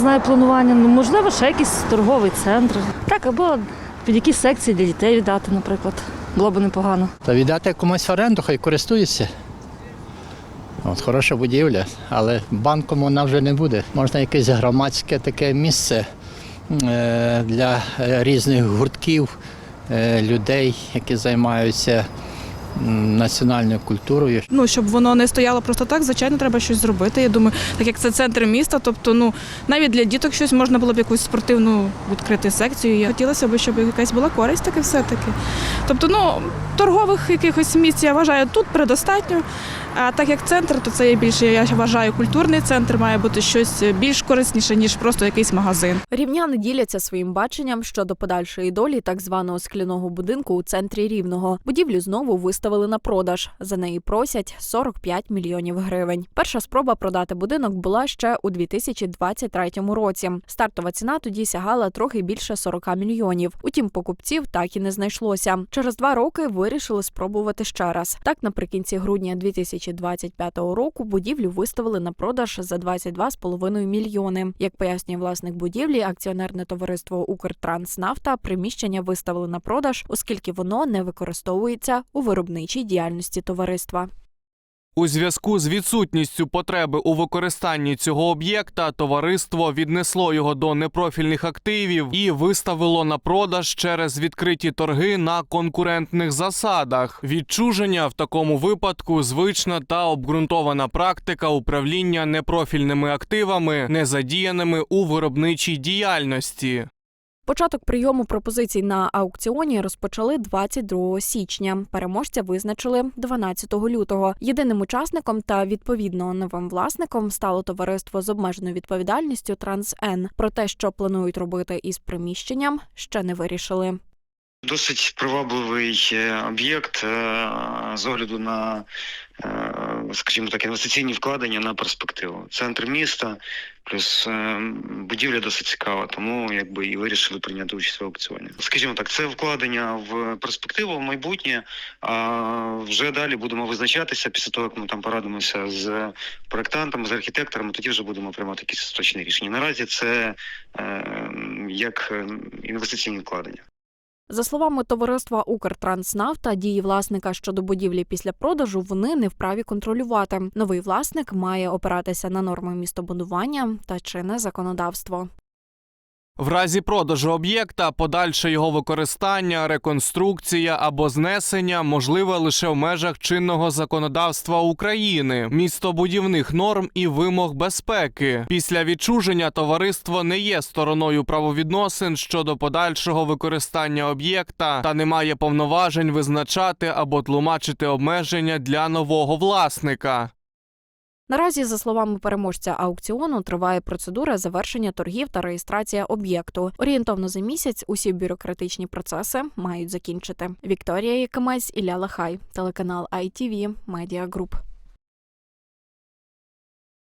знаю планування. Ну, можливо, ще якийсь торговий центр. Так, або під якісь секції для дітей віддати, наприклад. Було б непогано. Та віддати комусь в оренду, хай користується. От, хороша будівля, але банком вона вже не буде. Можна якесь громадське таке місце е, для е, різних гуртків, е, людей, які займаються національною культурою. Ну, щоб воно не стояло просто так, звичайно, треба щось зробити. Я думаю, так як це центр міста, тобто, ну навіть для діток щось можна було б якусь спортивну відкрити секцію. Я хотілося б, щоб якась була користь таки все-таки. Тобто, ну торгових якихось місць я вважаю тут предостатньо. А так як центр, то це є більше, я вважаю, культурний центр має бути щось більш корисніше, ніж просто якийсь магазин. Рівняни діляться своїм баченням щодо подальшої долі так званого скляного будинку у центрі Рівного. Будівлю знову виставили на продаж. За неї просять 45 мільйонів гривень. Перша спроба продати будинок була ще у 2023 році. Стартова ціна тоді сягала трохи більше 40 мільйонів. Утім, покупців так і не знайшлося. Через два роки вирішили спробувати ще раз. Так, наприкінці грудня 2025 року будівлю виставили на продаж за 22,5 мільйони. Як пояснює власник будівлі, акціонерне товариство Укртранснафта приміщення виставили на продаж, оскільки воно не використовується у виробничій діяльності товариства. У зв'язку з відсутністю потреби у використанні цього об'єкта товариство віднесло його до непрофільних активів і виставило на продаж через відкриті торги на конкурентних засадах. Відчуження в такому випадку звична та обґрунтована практика управління непрофільними активами, не задіяними у виробничій діяльності. Початок прийому пропозицій на аукціоні розпочали 22 січня. Переможця визначили 12 лютого. Єдиним учасником та відповідно новим власником стало товариство з обмеженою відповідальністю Трансн. Про те, що планують робити із приміщенням, ще не вирішили. Досить привабливий е, об'єкт е, з огляду на, е, скажімо так, інвестиційні вкладення на перспективу. Центр міста, плюс е, будівля досить цікава, тому якби і вирішили прийняти участь в аукціоні. Скажімо так, це вкладення в перспективу, в майбутнє. А вже далі будемо визначатися після того, як ми там порадимося з проектантами, з архітекторами. Тоді вже будемо приймати якісь остаточні рішення. Наразі це е, як е, інвестиційні вкладення. За словами товариства Укртранснафта, дії власника щодо будівлі після продажу вони не вправі контролювати. Новий власник має опиратися на норми містобудування та чинне законодавство. В разі продажу об'єкта подальше його використання, реконструкція або знесення можливе лише в межах чинного законодавства України, містобудівних норм і вимог безпеки. Після відчуження товариство не є стороною правовідносин щодо подальшого використання об'єкта та не має повноважень визначати або тлумачити обмеження для нового власника. Наразі, за словами переможця аукціону, триває процедура завершення торгів та реєстрація об'єкту. Орієнтовно за місяць усі бюрократичні процеси мають закінчити. Вікторія Якимець, Ілля Лахай, телеканал ITV, Media Group.